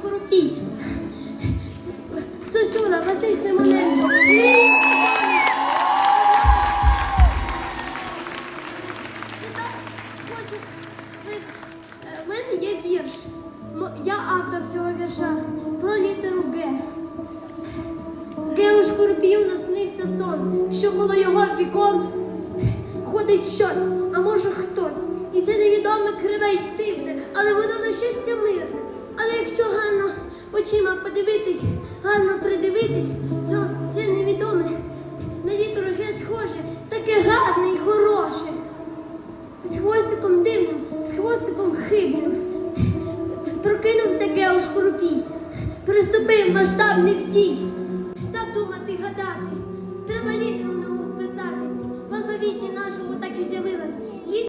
Шкурупій, Сосюра, Василь Симоненко. мене є вірш. Я автор цього вірша про літеру Г. Гео Шкурпію наснився сон, що коло його віком ходить щось, а може хтось. І це невідоме криве й дивне, але воно на щастя мирне. Але якщо очима подивитись, гарно придивитись, то це невідоме, на вітороге схоже, таке гарне і хороше. З хвостиком дивним, з хвостиком хибним. Прокинувся Геош Крупій, приступив масштабних дій. Став думати, гадати, треба літеру нову писати. В алфавіті нашому так і з'явилась.